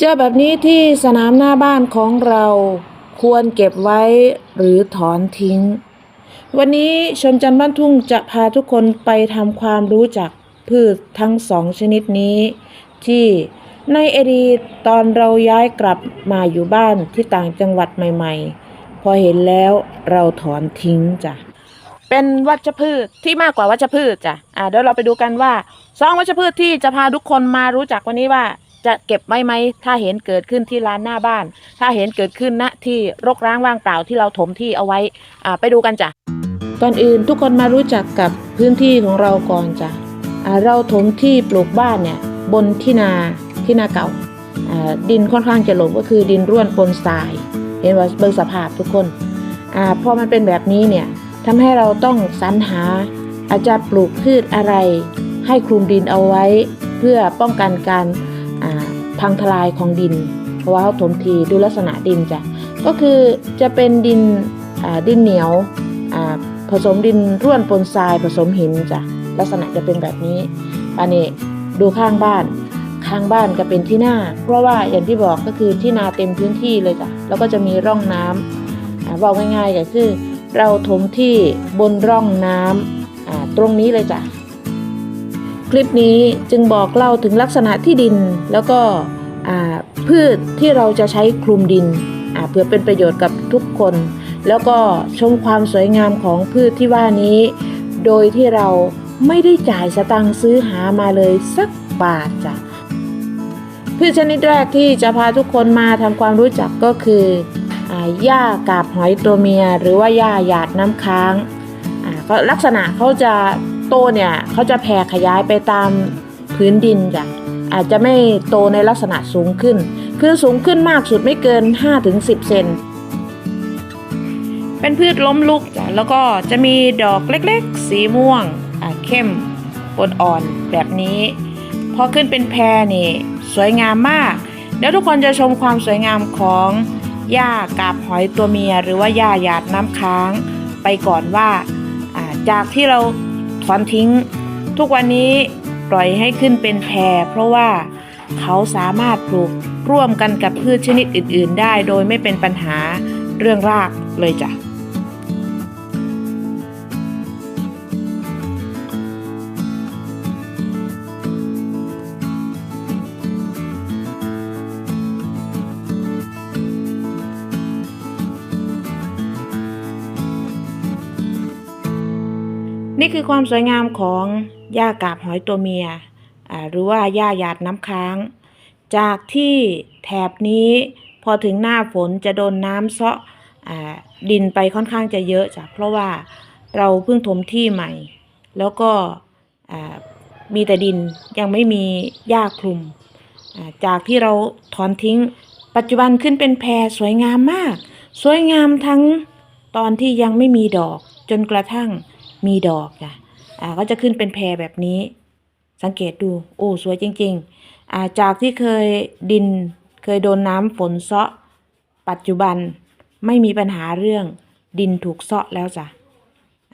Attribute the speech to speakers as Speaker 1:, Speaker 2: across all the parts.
Speaker 1: เจอแบบนี้ที่สนามหน้าบ้านของเราควรเก็บไว้หรือถอนทิ้ง วันนี้ชมจันทร์บ้านทุ่งจะพาทุกคนไปทำความรู้จักพืชทั้งสองชนิดนี้ ที่ในอดีตตอนเราย้ายกลับมาอยู่บ้านที่ต่างจังหวัดใหม่ ๆ พอเห็นแล้วเราถอนทิ้งจ้ะเป็นวัชพืชที่มากกว่าวัชพืชจ้ะอ่าเดี๋ยวเราไปดูกันว่าสองวัชพืชที่จะพาทุกคนมารู้จักวันนี้ว่า จะเก็บไว้ไหมถ้าเห็นเกิดขึ้นที่ร้านหน้าบ้าน ถ้าเห็นเกิดขึ้นณที่รกร้างว่างเปล่าที่เราถมที่เอาไว้อ่าไปดูกันจ้ะก่อนอื่นทุกคนมารู้จักกับพื้นที่ของเราก่อนจ้ะอ่าเราถมที่ปลูกบ้านเนี่ยบนที่นาที่นาเก่าอ่าดินค่อนข้างจะหลงก็คือดินร่วนปนทราย เห็นว่าเบิ่งสภาพทุกคนอ่าพอมันเป็นแบบนี้เนี่ยทำให้เราต้องสรรหาอาจจะปลูกพืชอะไร ให้คลุมดินเอาไว้ เพื่อป้องกันการ พังทลายของดินเพราะว่าเขาถมทีดูลักษณะดินจ้ะก็คือจะเป็นดินดินเหนียวผสมดินร่วนปนทรายผสมหินจ้ะลักษณะจะเป็นแบบนี้อันนี้ดูข้างบ้าน ข้างบ้านก็เป็นที่หน้า เพราะว่าอย่างที่บอกก็คือที่นาเต็มพื้นที่เลยจ้ะแล้วก็จะมีร่องน้ำอ่าบอกง่ายๆก็คือ เราถมที่บนร่องน้ำอ่าตรงนี้เลยจ้ะ ลิปนี้จึงบอกเล่าถึงลักษณะที่ดิน แล้วก็พืชที่เราจะใช้คลุมดินเพื่อเป็นประโยชน์กับทุกคน แล้วก็ชมความสวยงามของพืชที่ว่านี้ โดยที่เราไม่ได้จ่ายสตังค์ซื้อหามาเลยสักบาทจ้ะพืชชนิดแรกที่จะพาทุกคนมาทำความรู้จักก็คือหญ้ากาบหอยตัวเมีย หรือว่าหญ้าหยาดน้ำค้างลักษณะเขาจะ โตเนี่ยเขาจะแผ่ขยายไปตามพื้นดินจ้ะอาจจะไม่โตในลักษณะสูงขึ้น คือสูงขึ้นมากสุดไม่เกิน 5-10 เซนเป็นพืชล้มลุกจ้ะแล้วก็จะมีดอกเล็กๆ สีม่วงอ่าเข้มปนอ่อนแบบนี้พอขึ้นเป็นแพรนี่สวยงามมากเดี๋ยวทุกคนจะชมความสวยงามของหญ้ากาบหอยตัวเมีย หรือว่าหญ้าหยาดน้ำค้างไปก่อนว่าจากที่เรา ฟอนทิ้ง ทุกวันนี้ปล่อยให้ขึ้นเป็นแพรเพราะว่าเขาสามารถปลูกร่วมกันกับพืชชนิดอื่น ๆ ได้โดยไม่เป็นปัญหาเรื่องรากเลยจ้ะ นี่คือความสวยงามของหญ้ากาบหอยตัวเมียหรือว่าหญ้าหยาดน้ำค้าง จากที่แถบนี้พอถึงหน้าฝนจะโดนน้ำเซาะดินไปค่อนข้างจะเยอะจ้ะเพราะว่าเราเพิ่งถมที่ใหม่ แล้วก็มีแต่ดินยังไม่มีหญ้าคลุม จากที่เราถอนทิ้ง ปัจจุบันขึ้นเป็นแพรสวยงามมาก สวยงามทั้งตอนที่ยังไม่มีดอกจนกระทั่ง มีดอกจ้ะอ่าก็จะขึ้นเป็นแพรแบบนี้ สังเกตดู โอ้สวยจริงๆอ่าจากที่เคยดินเคยโดนน้ำฝนเซาะ ปัจจุบันไม่มีปัญหาเรื่องดินถูกเซาะแล้วจ้ะ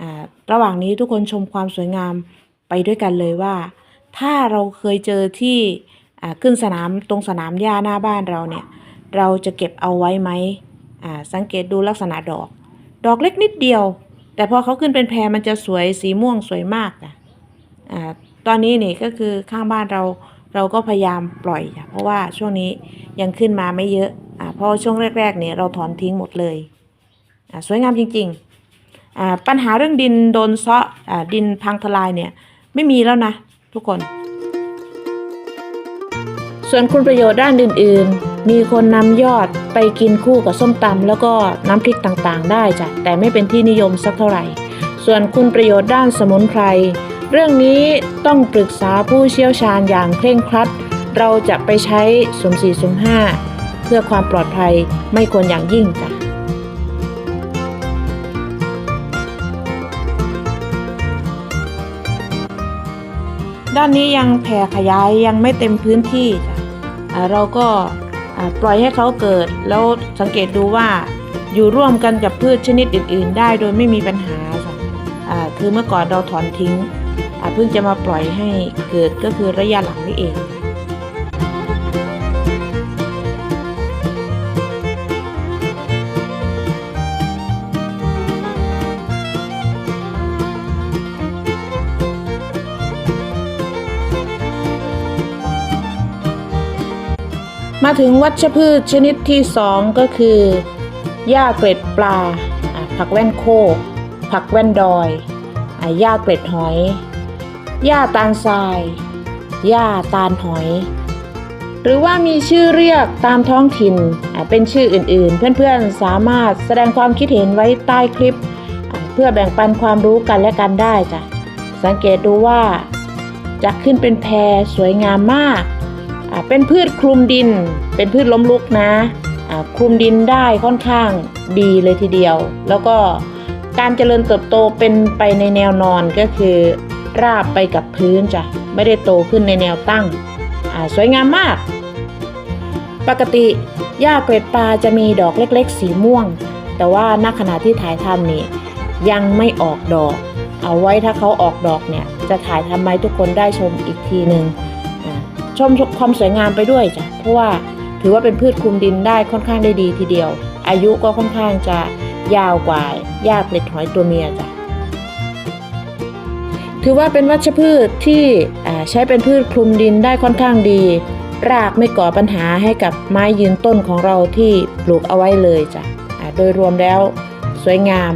Speaker 1: อ่าระหว่างนี้ทุกคนชมความสวยงามไปด้วยกันเลยว่า ถ้าเราเคยเจอที่อ่าขึ้นสนามตรงสนามหญ้าหน้าบ้านเราเนี่ย เราจะเก็บเอาไว้ไหมอ่าสังเกตดูลักษณะดอก ดอกเล็กนิดเดียว แต่พอเขาขึ้นเป็นแพรมันจะสวยสีม่วงสวยมากอะอ่าตอนนี้นี่ก็คือข้างบ้านเราเราก็พยายามปล่อยจ้ะเพราะว่าช่วงนี้ยังขึ้นมาไม่เยอะอ่าเพราะช่วงแรกๆเนี่ยเราถอนทิ้งหมดเลยอ่าสวยงามจริงๆอ่าปัญหาเรื่องดินโดนเซาะอ่าดินพังทลายเนี่ยไม่มีแล้วนะทุกคน ส่วนคุณประโยชน์ด้านอื่น ๆ มีคนนำยอดไปกินคู่กับส้มตำแล้วก็น้ำพริกต่างๆ ได้จ้ะแต่ไม่เป็นที่นิยมสักเท่าไหร่ ส่วนคุณประโยชน์ด้านสมุนไพรเรื่องนี้ต้องปรึกษาผู้เชี่ยวชาญอย่างเคร่งครัด เราจะไปใช้สมสี่สมห้าเพื่อความปลอดภัยไม่ควรอย่างยิ่งจ้ะด้านนี้ยังแผ่ขยายยังไม่เต็มพื้นที่จ้ะเราก็ ปล่อยให้เขาเกิด แล้วสังเกตดูว่าอยู่ร่วมกันกับพืชชนิดอื่น ๆ ได้โดยไม่มีปัญหาค่ะคือเมื่อก่อนเราถอนทิ้งเพิ่งจะมาปล่อยให้เกิดก็คือระยะหลังนี่เอง มาถึงวัชพืชชนิดที่สองก็คือ หญ้าเกล็ดปลา ผักแว่นโคก ผักแว่นดอยหญ้าเกล็ดหอย หญ้าตาลทราย หญ้าตาลหอย หรือว่ามีชื่อเรียกตามท้องถิ่น เป็นชื่ออื่นๆ เพื่อนๆ สามารถแสดงความคิดเห็นไว้ใต้คลิป เพื่อแบ่งปันความรู้กันและกันได้จ้ะ สังเกตดูว่าจะขึ้นเป็นแพรสวยงามมาก เป็นพืชคลุมดิน เป็นพืชล้มลุกนะคลุมดินได้ค่อนข้างดีเลยทีเดียว แล้วก็การเจริญเติบโตเป็นไปในแนวนอนก็คือราบไปกับพื้นจ้ะไม่ได้โตขึ้นในแนวตั้งสวยงามมาก ปกติหญ้าเกล็ดปลาจะมีดอกเล็กๆ สีม่วง แต่ว่าณขณะที่ถ่ายทำนี่ยังไม่ออกดอก เอาไว้ถ้าเขาออกดอกเนี่ยจะถ่ายทำให้ทุกคนได้ชมอีกทีหนึ่ง ชมความสวยงามไปด้วยจ้ะเพราะว่าถือว่าเป็นพืชคลุมดินได้ค่อนข้างได้ดีทีเดียว อายุก็ค่อนข้างจะยาวกว่าหญ้าเกล็ดหอยตัวเมียจ้ะถือว่าเป็นวัชพืชที่ใช้เป็นพืชคลุมดินได้ค่อนข้างดี รากไม่ก่อปัญหาให้กับไม้ยืนต้นของเราที่ปลูกเอาไว้เลยจ้ะโดยรวมแล้วสวยงาม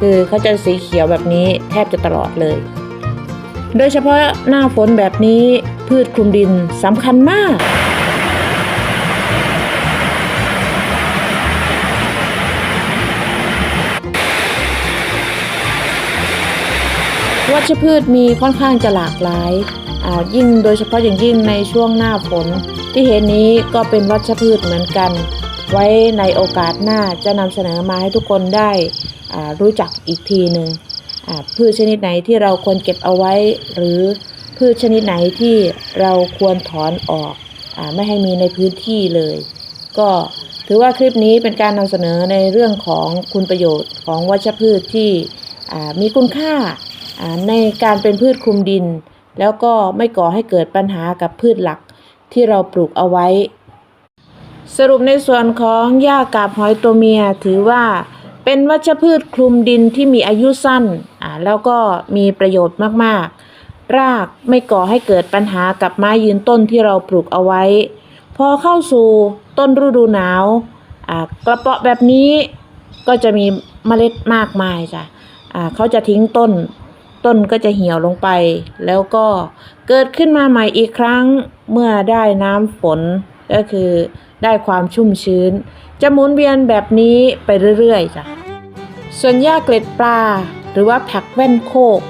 Speaker 1: คือเขาจะสีเขียวแบบนี้แทบจะตลอดเลย โดยเฉพาะหน้าฝนแบบนี้ พืชคลุมดินสำคัญมากวัชพืชมีค่อนข้างจะหลากหลายอายิ่งโดยเฉพาะอย่างยิ่งในช่วงหน้าฝน ที่เห็นนี้ก็เป็นวัชพืชเหมือนกัน ไว้ในโอกาสหน้าจะนำเสนอมาให้ทุกคนได้รู้จักอีกทีหนึ่งพืชชนิดไหนที่เราควรเก็บเอาไว้หรือ พืชชนิดไหนที่เราควรถอนออกอไม่ให้มีในพื้นที่เลย ก็ถือว่าคลิปนี้เป็นการนำเสนอในเรื่องของคุณประโยชน์ของวัชพืชที่มีคุณค่าในการเป็นพืชคลุมดิน แล้วก็ไม่ก่อให้เกิดปัญหากับพืชหลักที่เราปลูกเอาไว้ สรุปในส่วนของหญ้ากาบหอยตัวเมียถือว่าเป็นวัชพืชคลุมดินที่มีอายุสั้นแล้วก็มีประโยชน์มากๆ รากไม่ก่อให้เกิดปัญหากับไม้ยืนต้นที่เราปลูกเอาไว้ พอเข้าสู่ต้นฤดูหนาวกระเปาะแบบนี้ก็จะมีเมล็ดมากมายจ้ะเขาจะทิ้งต้น ต้นก็จะเหี่ยวลงไป แล้วก็เกิดขึ้นมาใหม่อีกครั้งเมื่อได้น้ำฝนก็คือได้ความชุ่มชื้น จะหมุนเวียนแบบนี้ไปเรื่อยๆจ้ะส่วนหญ้าเกล็ดปลา หรือว่าผักแว่นโคก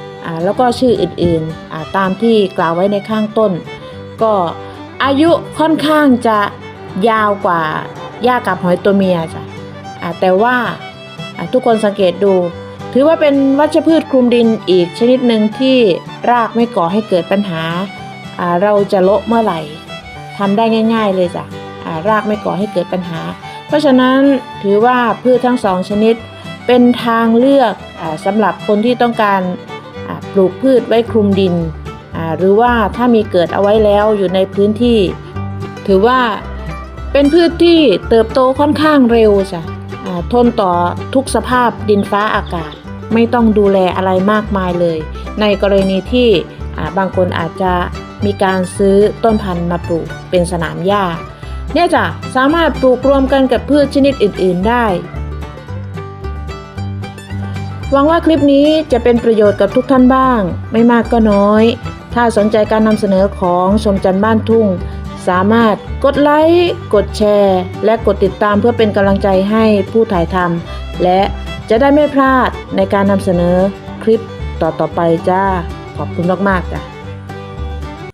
Speaker 1: แล้วก็ชื่ออื่นๆอ่าตามที่กล่าวไว้ในข้างต้น ก็อายุค่อนข้างจะยาวกว่าหญ้ากับหอยตัวเมียจ้ะแต่ว่าทุกคนสังเกตดู ถือว่าเป็นวัชพืชคลุมดินอีกชนิดหนึ่งที่รากไม่ก่อให้เกิดปัญหา เราจะโละเมื่อไหร่ทำได้ง่าย ๆ เลยจ้ะรากไม่ก่อให้เกิดปัญหา เพราะฉะนั้นถือว่าพืชทั้งสองชนิดเป็นทางเลือกอสำหรับคนที่ต้องการ ปลูกพืชไว้คลุมดิน หรือว่าถ้ามีเกิดเอาไว้แล้วอยู่ในพื้นที่ ถือว่าเป็นพืชที่เติบโตค่อนข้างเร็วจ้ะทนต่อทุกสภาพดินฟ้าอากาศ ไม่ต้องดูแลอะไรมากมายเลย ในกรณีที่บางคนอาจจะมีการซื้อต้นพันธุ์มาปลูกเป็นสนามหญ้าเนี่ยจ้ะสามารถปลูกรวมกันกับพืชชนิดอื่น ๆ ได้ หวังว่าคลิปนี้จะเป็นประโยชน์กับทุกท่านบ้าง ไม่มากก็น้อย ถ้าสนใจการนำเสนอของชมจันทร์บ้านทุ่ง สามารถกดไลค์ กดแชร์ และกดติดตามเพื่อเป็นกำลังใจให้ผู้ถ่ายทำและจะได้ไม่พลาดในการนำเสนอคลิปต่อๆไปจ้า ขอบคุณมากๆจ้ะ